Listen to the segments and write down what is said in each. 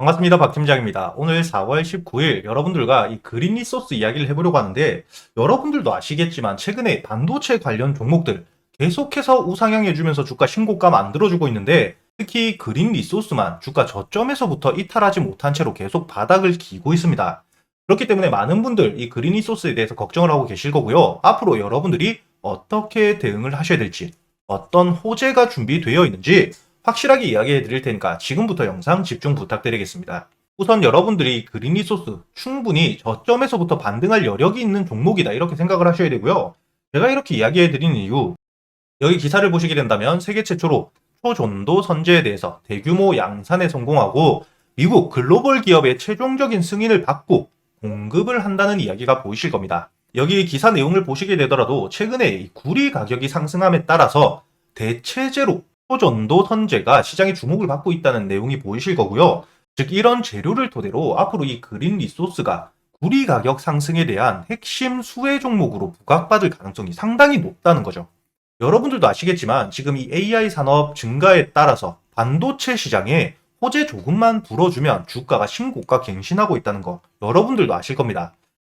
반갑습니다. 박 팀장입니다. 오늘 4월 19일 여러분들과 이 그린 리소스 이야기를 해보려고 하는데 여러분들도 아시겠지만 최근에 반도체 관련 종목들 계속해서 우상향해주면서 주가 신고가 만들어주고 있는데 특히 그린 리소스만 주가 저점에서부터 이탈하지 못한 채로 계속 바닥을 기고 있습니다. 그렇기 때문에 많은 분들 이 그린 리소스에 대해서 걱정을 하고 계실 거고요. 앞으로 여러분들이 어떻게 대응을 하셔야 될지 어떤 호재가 준비되어 있는지 확실하게 이야기해 드릴 테니까 지금부터 영상 집중 부탁드리겠습니다. 우선 여러분들이 그린 리소스 충분히 저점에서부터 반등할 여력이 있는 종목이다 이렇게 생각을 하셔야 되고요. 제가 이렇게 이야기해 드리는 이유 여기 기사를 보시게 된다면 세계 최초로 초전도 선제에 대해서 대규모 양산에 성공하고 미국 글로벌 기업의 최종적인 승인을 받고 공급을 한다는 이야기가 보이실 겁니다. 여기 기사 내용을 보시게 되더라도 최근에 이 구리 가격이 상승함에 따라서 대체재로 초전도 선제가 시장에 주목을 받고 있다는 내용이 보이실 거고요. 즉 이런 재료를 토대로 앞으로 이 그린 리소스가 구리 가격 상승에 대한 핵심 수혜 종목으로 부각받을 가능성이 상당히 높다는 거죠. 여러분들도 아시겠지만 지금 이 AI 산업 증가에 따라서 반도체 시장에 호재 조금만 불어주면 주가가 신고가 갱신하고 있다는 거 여러분들도 아실 겁니다.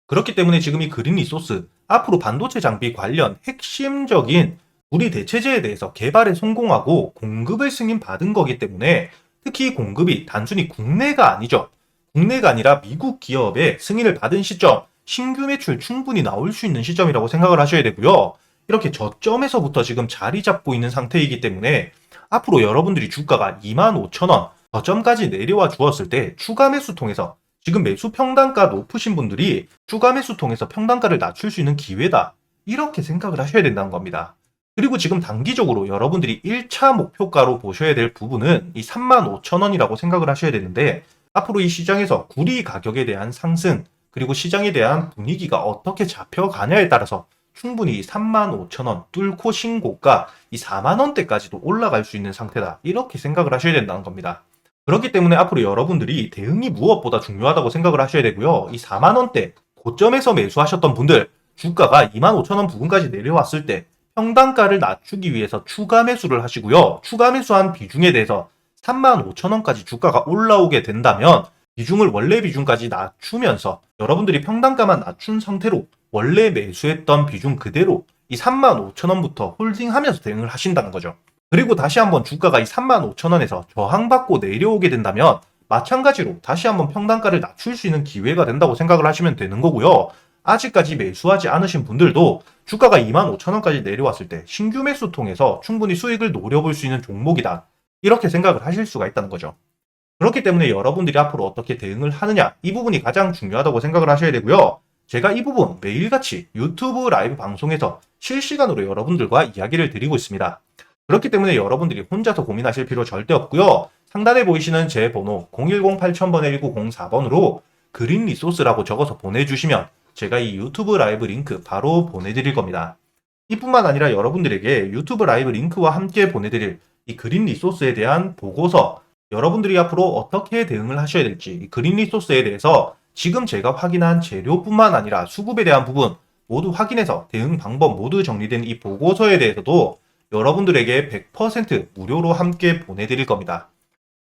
그렇기 때문에 지금 이 그린 리소스 앞으로 반도체 장비 관련 핵심적인 우리 대체제에 대해서 개발에 성공하고 공급을 승인받은 거기 때문에 특히 공급이 단순히 국내가 아니죠. 국내가 아니라 미국 기업의 승인을 받은 시점, 신규 매출 충분히 나올 수 있는 시점이라고 생각을 하셔야 되고요. 이렇게 저점에서부터 지금 자리 잡고 있는 상태이기 때문에 앞으로 여러분들이 주가가 25,000원 저점까지 내려와 주었을 때 추가 매수 통해서 지금 매수 평단가 높으신 분들이 추가 매수 통해서 평단가를 낮출 수 있는 기회다. 이렇게 생각을 하셔야 된다는 겁니다. 그리고 지금 단기적으로 여러분들이 1차 목표가로 보셔야 될 부분은 이 35,000원이라고 생각을 하셔야 되는데 앞으로 이 시장에서 구리 가격에 대한 상승 그리고 시장에 대한 분위기가 어떻게 잡혀가냐에 따라서 충분히 35,000원 뚫고 신고가 이 4만원대까지도 올라갈 수 있는 상태다. 이렇게 생각을 하셔야 된다는 겁니다. 그렇기 때문에 앞으로 여러분들이 대응이 무엇보다 중요하다고 생각을 하셔야 되고요. 이 4만원대 고점에서 매수하셨던 분들 주가가 25,000원 부근까지 내려왔을 때 평단가를 낮추기 위해서 추가 매수를 하시고요. 추가 매수한 비중에 대해서 35,000원까지 주가가 올라오게 된다면 비중을 원래 비중까지 낮추면서 여러분들이 평단가만 낮춘 상태로 원래 매수했던 비중 그대로 이 35,000원부터 홀딩하면서 대응을 하신다는 거죠. 그리고 다시 한번 주가가 이 35,000원에서 저항받고 내려오게 된다면 마찬가지로 다시 한번 평단가를 낮출 수 있는 기회가 된다고 생각을 하시면 되는 거고요. 아직까지 매수하지 않으신 분들도 주가가 25,000원까지 내려왔을 때 신규 매수 통해서 충분히 수익을 노려볼 수 있는 종목이다. 이렇게 생각을 하실 수가 있다는 거죠. 그렇기 때문에 여러분들이 앞으로 어떻게 대응을 하느냐 이 부분이 가장 중요하다고 생각을 하셔야 되고요. 제가 이 부분 매일같이 유튜브 라이브 방송에서 실시간으로 여러분들과 이야기를 드리고 있습니다. 그렇기 때문에 여러분들이 혼자서 고민하실 필요 절대 없고요. 상단에 보이시는 제 번호 010-8000-1904번으로 그린 리소스라고 적어서 보내주시면 제가 이 유튜브 라이브 링크 바로 보내드릴 겁니다. 이뿐만 아니라 여러분들에게 유튜브 라이브 링크와 함께 보내드릴 이 그린 리소스에 대한 보고서 여러분들이 앞으로 어떻게 대응을 하셔야 될지 이 그린 리소스에 대해서 지금 제가 확인한 재료뿐만 아니라 수급에 대한 부분 모두 확인해서 대응 방법 모두 정리된 이 보고서에 대해서도 여러분들에게 100% 무료로 함께 보내드릴 겁니다.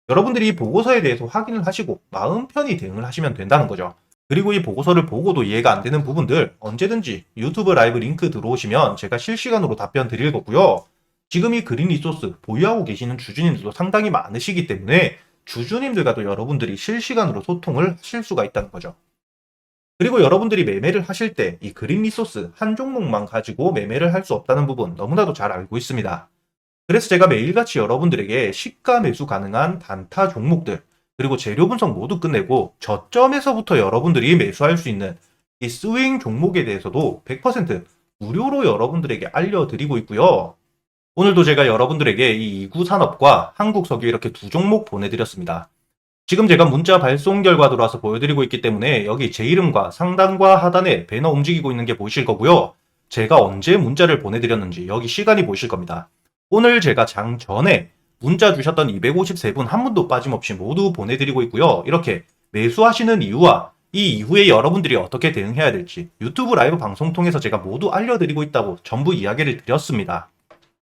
여러분들이 이 보고서에 대해서 확인을 하시고 마음 편히 대응을 하시면 된다는 거죠. 그리고 이 보고서를 보고도 이해가 안 되는 부분들 언제든지 유튜브 라이브 링크 들어오시면 제가 실시간으로 답변 드릴 거고요. 지금 이 그린 리소스 보유하고 계시는 주주님들도 상당히 많으시기 때문에 주주님들과도 여러분들이 실시간으로 소통을 하실 수가 있다는 거죠. 그리고 여러분들이 매매를 하실 때 이 그린 리소스 한 종목만 가지고 매매를 할 수 없다는 부분 너무나도 잘 알고 있습니다. 그래서 제가 매일같이 여러분들에게 시가 매수 가능한 단타 종목들 그리고 재료 분석 모두 끝내고 저점에서부터 여러분들이 매수할 수 있는 이 스윙 종목에 대해서도 100% 무료로 여러분들에게 알려드리고 있고요. 오늘도 제가 여러분들에게 이 이구 산업과 한국 석유 이렇게 두 종목 보내드렸습니다. 지금 제가 문자 발송 결과 들어와서 보여드리고 있기 때문에 여기 제 이름과 상단과 하단에 배너 움직이고 있는 게 보이실 거고요. 제가 언제 문자를 보내드렸는지 여기 시간이 보이실 겁니다. 오늘 제가 장 전에 문자 주셨던 253분 한 분도 빠짐없이 모두 보내드리고 있고요. 이렇게 매수하시는 이유와 이 이후에 여러분들이 어떻게 대응해야 될지 유튜브 라이브 방송 통해서 제가 모두 알려드리고 있다고 전부 이야기를 드렸습니다.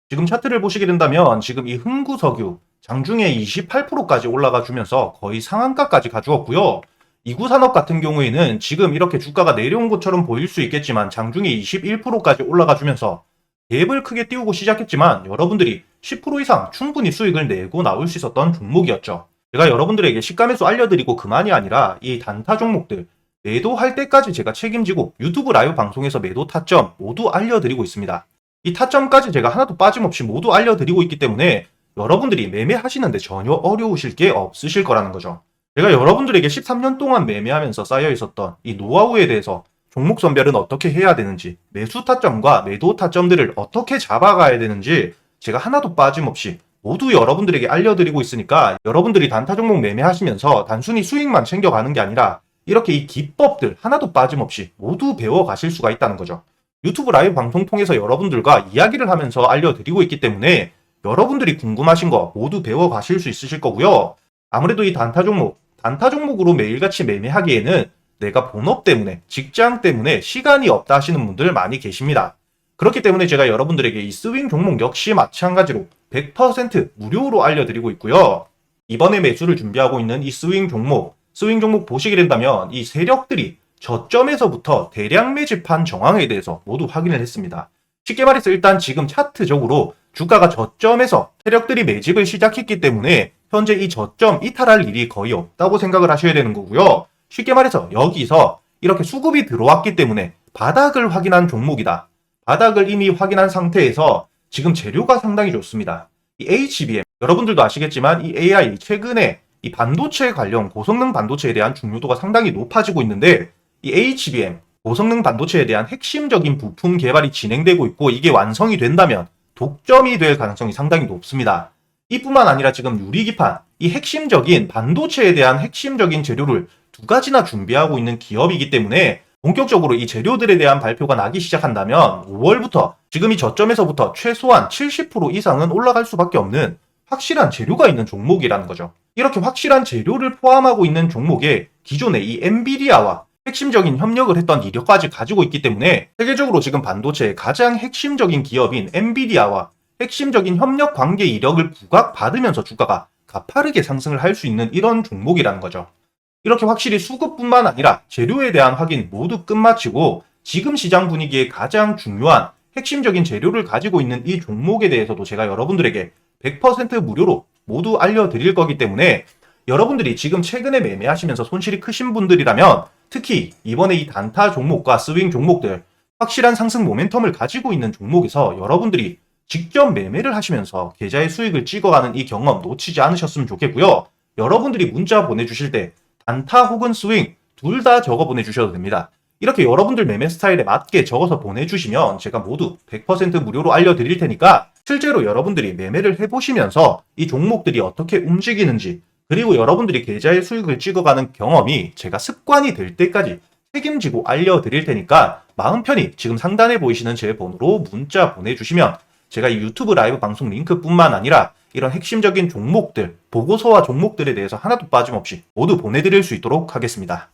지금 차트를 보시게 된다면 지금 이 흥구 석유 장중에 28%까지 올라가 주면서 거의 상한가까지 가주었고요. 이구 산업 같은 경우에는 지금 이렇게 주가가 내려온 것처럼 보일 수 있겠지만 장중에 21%까지 올라가 주면서 갭을 크게 띄우고 시작했지만 여러분들이 10% 이상 충분히 수익을 내고 나올 수 있었던 종목이었죠. 제가 여러분들에게 시가매수 알려드리고 그만이 아니라 이 단타 종목들 매도할 때까지 제가 책임지고 유튜브 라이브 방송에서 매도 타점 모두 알려드리고 있습니다. 이 타점까지 제가 하나도 빠짐없이 모두 알려드리고 있기 때문에 여러분들이 매매하시는데 전혀 어려우실 게 없으실 거라는 거죠. 제가 여러분들에게 13년 동안 매매하면서 쌓여 있었던 이 노하우에 대해서 종목 선별은 어떻게 해야 되는지, 매수 타점과 매도 타점들을 어떻게 잡아가야 되는지 제가 하나도 빠짐없이 모두 여러분들에게 알려드리고 있으니까 여러분들이 단타 종목 매매하시면서 단순히 수익만 챙겨가는 게 아니라 이렇게 이 기법들 하나도 빠짐없이 모두 배워가실 수가 있다는 거죠. 유튜브 라이브 방송 통해서 여러분들과 이야기를 하면서 알려드리고 있기 때문에 여러분들이 궁금하신 거 모두 배워가실 수 있으실 거고요. 아무래도 이 단타 종목, 단타 종목으로 매일같이 매매하기에는 내가 본업 때문에, 직장 때문에 시간이 없다 하시는 분들 많이 계십니다. 그렇기 때문에 제가 여러분들에게 이 스윙 종목 역시 마찬가지로 100% 무료로 알려드리고 있고요. 이번에 매수를 준비하고 있는 이 스윙 종목, 스윙 종목 보시게 된다면 이 세력들이 저점에서부터 대량 매집한 정황에 대해서 모두 확인을 했습니다. 쉽게 말해서 일단 지금 차트적으로 주가가 저점에서 세력들이 매집을 시작했기 때문에 현재 이 저점 이탈할 일이 거의 없다고 생각을 하셔야 되는 거고요. 쉽게 말해서 여기서 이렇게 수급이 들어왔기 때문에 바닥을 확인한 종목이다. 바닥을 이미 확인한 상태에서 지금 재료가 상당히 좋습니다. 이 HBM 여러분들도 아시겠지만 이 AI 최근에 이 반도체 관련 고성능 반도체에 대한 중요도가 상당히 높아지고 있는데 이 HBM 고성능 반도체에 대한 핵심적인 부품 개발이 진행되고 있고 이게 완성이 된다면 독점이 될 가능성이 상당히 높습니다. 이뿐만 아니라 지금 유리기판, 이 핵심적인 반도체에 대한 핵심적인 재료를 두 가지나 준비하고 있는 기업이기 때문에 본격적으로 이 재료들에 대한 발표가 나기 시작한다면 5월부터 지금 이 저점에서부터 최소한 70% 이상은 올라갈 수밖에 없는 확실한 재료가 있는 종목이라는 거죠. 이렇게 확실한 재료를 포함하고 있는 종목에 기존의 이 엔비디아와 핵심적인 협력을 했던 이력까지 가지고 있기 때문에 세계적으로 지금 반도체의 가장 핵심적인 기업인 엔비디아와 핵심적인 협력 관계 이력을 부각받으면서 주가가 가파르게 상승을 할 수 있는 이런 종목이라는 거죠. 이렇게 확실히 수급뿐만 아니라 재료에 대한 확인 모두 끝마치고 지금 시장 분위기에 가장 중요한 핵심적인 재료를 가지고 있는 이 종목에 대해서도 제가 여러분들에게 100% 무료로 모두 알려드릴 거기 때문에 여러분들이 지금 최근에 매매하시면서 손실이 크신 분들이라면 특히 이번에 이 단타 종목과 스윙 종목들 확실한 상승 모멘텀을 가지고 있는 종목에서 여러분들이 직접 매매를 하시면서 계좌의 수익을 찍어가는 이 경험 놓치지 않으셨으면 좋겠고요. 여러분들이 문자 보내주실 때 단타 혹은 스윙 둘 다 적어 보내주셔도 됩니다. 이렇게 여러분들 매매 스타일에 맞게 적어서 보내주시면 제가 모두 100% 무료로 알려드릴 테니까 실제로 여러분들이 매매를 해보시면서 이 종목들이 어떻게 움직이는지 그리고 여러분들이 계좌의 수익을 찍어가는 경험이 제가 습관이 될 때까지 책임지고 알려드릴 테니까 마음 편히 지금 상단에 보이시는 제 번호로 문자 보내주시면 제가 이 유튜브 라이브 방송 링크뿐만 아니라 이런 핵심적인 종목들, 보고서와 종목들에 대해서 하나도 빠짐없이 모두 보내드릴 수 있도록 하겠습니다.